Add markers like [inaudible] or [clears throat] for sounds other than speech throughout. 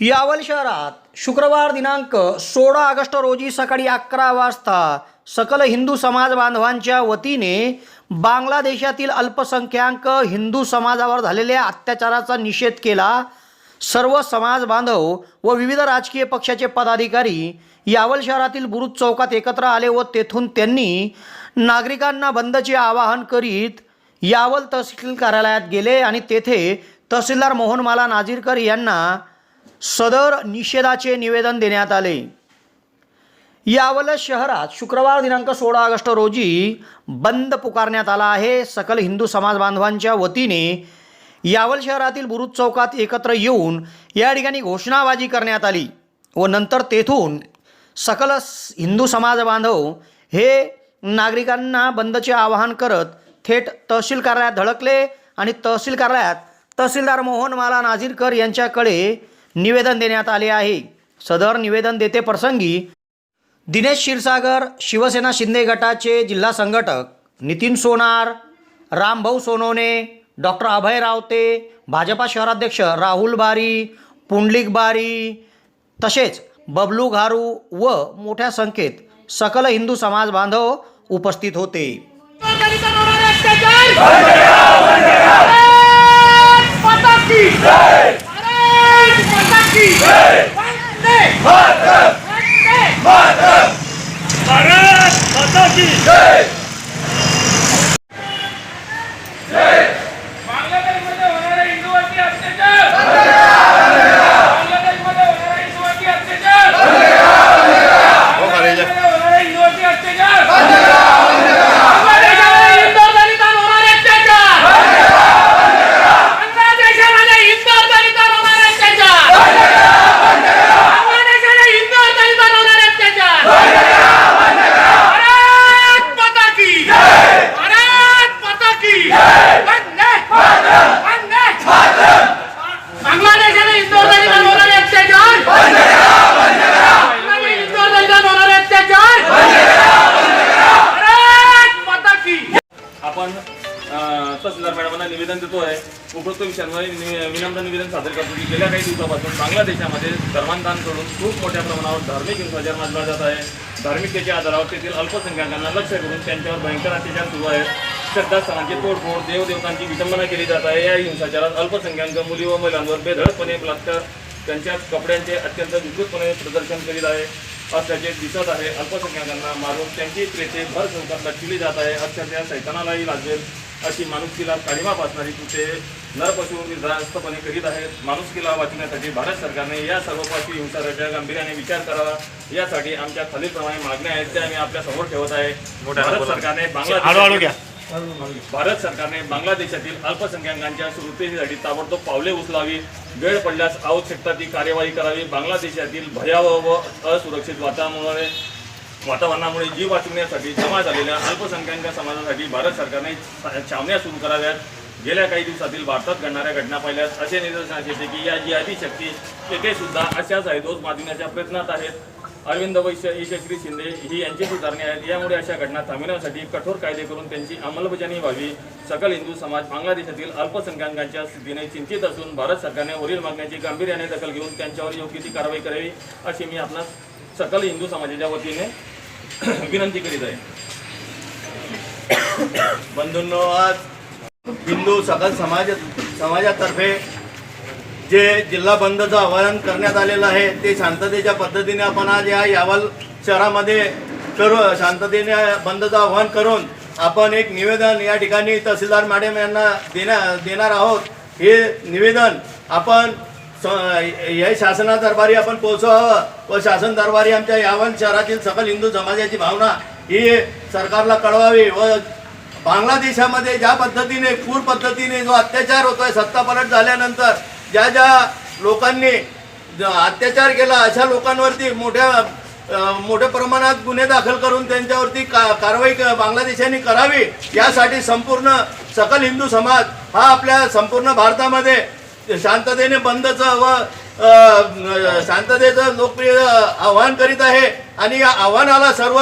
यावल शहरात शुक्रवार दिनांक सोळा ऑगस्ट रोजी सकाळी अकरा वाजता सकल हिंदू समाज बांधवांच्या वतीने बांगलादेशातील अल्पसंख्याक हिंदू समाजावर झालेल्या अत्याचाराचा निषेध केला. सर्व समाज बांधव व विविध राजकीय पक्षाचे पदाधिकारी यावल शहरातील बुरुज चौकात एकत्र आले व तेथून त्यांनी नागरिकांना बंदचे आवाहन करीत यावल तहसील कार्यालयात गेले आणि तेथे तहसीलदार मोहन माला नाजीरकर यांना सदर निषेधाचे निवेदन देण्यात आले. यावल शहरात शुक्रवार दिनांक सोळा ऑगस्ट रोजी बंद पुकारण्यात आला आहे. सकल हिंदू समाज बांधवांच्या वतीने यावल शहरातील बुरुज चौकात एकत्र येऊन या ठिकाणी घोषणाबाजी करण्यात आली व नंतर तेथून सकल हिंदू समाज बांधव हे नागरिकांना बंदचे आवाहन करत थेट तहसील कार्यालयात धडकले आणि तहसील कार्यालयात तहसीलदार मोहन माला नाझीरकर यांच्याकडे निवेदन देण्यात आले आहे. सदर निवेदन देते प्रसंगी दिनेश क्षीरसागर शिवसेना शिंदे गटाचे जिल्हा संघटक नितीन सोनार रामभाऊ सोनवणे डॉक्टर अभय रावते भाजपा शहराध्यक्ष राहुल बारी पुंडलिक बारी तसेच बबलू घारू व मोठ्या संख्येत सकल हिंदू समाज बांधव उपस्थित होते. भारत माता की भारत माता की वंदे वंदे भारत माता की बांगलादेशमध्ये होणारे हिंदूवरती अत्याचार बांगलादेशमध्ये होणारे हिंदूवरती अत्याचार बांगलादेशमध्ये होणारे हिंदूवरती अत्याचार बांगलादेशामध्ये हिंदू दलितांवर होणारे अत्याचार बांगलादेशामध्ये हिंदू दलितांवर होणारे अत्याचार बांगलादेशामध्ये हिंदू दलितांवर होणारे अत्याचार भारत माता की भारत माता की वंदे वंदे बांगलादेशाने हिंदू दलितांवर होणारे अत्याचार बांगलादेश हिंदू दलितांवर होणारे अत्याचार भारत माता की आपण तहसीलदार मॅडमांना निवेदन आहे उपरोक्त विषयांवर नि- विनम्र निवेदन सादर करतो की गेल्या काही दिवसापासून बांगलादेशामध्ये धर्मांतरांकडून खूप मोठ्या प्रमाणावर धार्मिक हिंसाचार माजला जात आहे. धार्मिकतेच्या आधारावर तेथील अल्पसंख्याकांना लक्ष करून त्यांच्यावर भयंकर अत्याचार सुरू आहेत. श्रद्धास्थानांची तोडफोड देवदेवतांची विटंबना केली जात आहे. या हिंसाचारात अल्पसंख्याक मुली व महिलांवर बेधडकपणे बलात्कार त्यांच्या कपड्यांचे अत्यंत विकृतपणे प्रदर्शन करीत आहे. असल्याचे दिसत आहे. अल्पसंख्याकांना मारून त्यांची प्रेते भर चौकात लटकिली जात आहे. अक्षरशः सैतानालाही लाजवेल अशी माणुसकीला काळीमा पासणारी कृत्ये नरपशू निर्धास्तपणे करीत आहेत. माणुसकीला वाचण्यासाठी भारत सरकारने या सर्व पाचवी हिंसाचाराच्या गांभीर्याने विचार करावा. यासाठी आमच्या खालीलप्रमाणे मागण्या आहेत. त्या आम्ही आपल्यासमोर ठेवत आहे. भारत सरकारने बांगलादेश भारत सरकारने बांगलादेशातील अल्पसंख्याकांच्या सुरक्षेसाठी ताबडतोब पावले उचलावी वेळ पडल्यास आवश्यकता ती कार्यवाही करावी. बांगलादेशातील भयावह व असुरक्षित वातावरणामुळे वातावरणामुळे जीव वाचवण्यासाठी जमा झालेल्या अल्पसंख्याक समाजासाठी भारत सरकारने छा- छावण्या सुरू कराव्यात. गेल्या काही दिवसातील भारतात घडणाऱ्या घटना पाहिल्यास असे निदर्शनास येते की या जिहादी शक्ती तेथे सुद्धा अशाच दोष माजविण्याच्या प्रयत्नात आहेत. अरविंद वैश्य यशस्वी शिंदे ही यांची सुधारणे आहेत. यामुळे अशा घटना थांबविण्यासाठी कठोर कायदे करून त्यांची अंमलबजावणी व्हावी. सकल हिंदू समाज बांगलादेशातील अल्पसंख्याकांच्या स्थितीने चिंतित असून भारत सरकारने वरील मागण्याची गांभीर्याने दखल घेऊन त्यांच्यावर योग्य ती कारवाई करावी अशी मी आपणास सकल हिंदू समाजाच्या वतीने [clears throat] विनंती करीत आहे. बंधूंनो आज हिंदू सकल समाज समाजातर्फे जे जिल्हा बंदचं आवाहन करण्यात आलेलं आहे ते शांततेच्या पद्धतीने आपण आज या यावल शहरामध्ये करू शांततेने बंदचं आवाहन करून आपण एक निवेदन या ठिकाणी तहसीलदार मॅडम यांना देण्या देणार आहोत. हे निवेदन आपण स- या शासना दरबारी आपण पोहोचवावं व शासन दरबारी आमच्या यावल शहरातील सकल हिंदू समाजाची भावना ही सरकारला कळवावी व बांगलादेशामध्ये ज्या पद्धतीने पूर पद्धतीने जो अत्याचार होतोय सत्तापलट झाल्यानंतर ज्या ज्या लोकांनी ज- अत्याचार केला अशा लोकांवरती मोठ्या मोठ्या प्रमाणात गुन्हे दाखल करून त्यांच्यावरती का कारवाई बांगलादेशांनी करावी यासाठी संपूर्ण सकल हिंदू समाज हा आपल्या संपूर्ण भारतामध्ये शांततेने बंदचं व शांततेचं लोकप्रिय आव्हान करीत आहे. आणि या आव्हानाला सर्व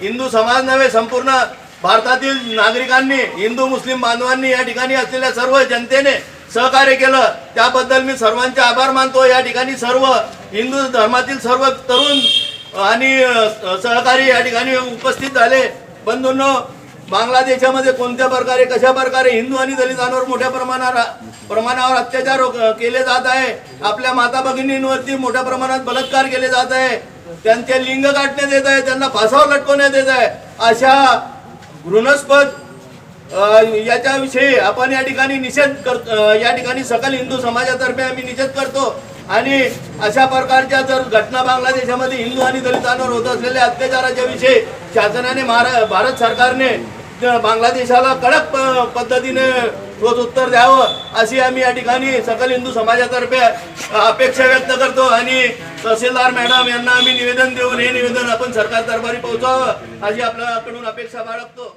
हिंदू समाज नव्हे संपूर्ण भारतातील नागरिकांनी हिंदू मुस्लिम बांधवांनी या ठिकाणी असलेल्या सर्व जनतेने सहकार्य केलं. त्याबद्दल मी सर्वांचे आभार मानतो. या ठिकाणी सर्व हिंदू धर्मातील सर्व तरुण आणि सहकारी या ठिकाणी उपस्थित झाले. बंधूंनो बांगलादेशामध्ये कोणत्या प्रकारे कशा प्रकारे हिंदू आणि दलितांवर मोठ्या प्रमाणावर प्रमाणावर अत्याचार केले जात आहे? आपल्या माता भगिनींवरती मोठ्या प्रमाणात बलात्कार केले जात आहे. त्यांचे लिंग काढण्यात येत आहे. त्यांना फासावर लटकवण्यात येत आहे. अशा घृणस्पद याच्याविषयी आपण या ठिकाणी निषेध करतो या ठिकाणी सकल हिंदू समाजातर्फे आम्ही निषेध करतो. आणि अशा प्रकारच्या जर घटना बांगलादेशामध्ये हिंदू आणि दलितांवर होत असलेल्या अत्याचाराच्या विषयी शासनाने महारा भारत सरकारने बांगलादेशाला कडक प- पद्धतीने रोज उत्तर द्यावं अशी आम्ही या ठिकाणी सकल हिंदू समाजातर्फे अपेक्षा व्यक्त करतो. आणि तहसीलदार मॅडम यांना आम्ही निवेदन देऊन हे निवेदन आपण सरकार दरबारी पोहोचावं अशी आपल्याकडून अपेक्षा बाळगतो.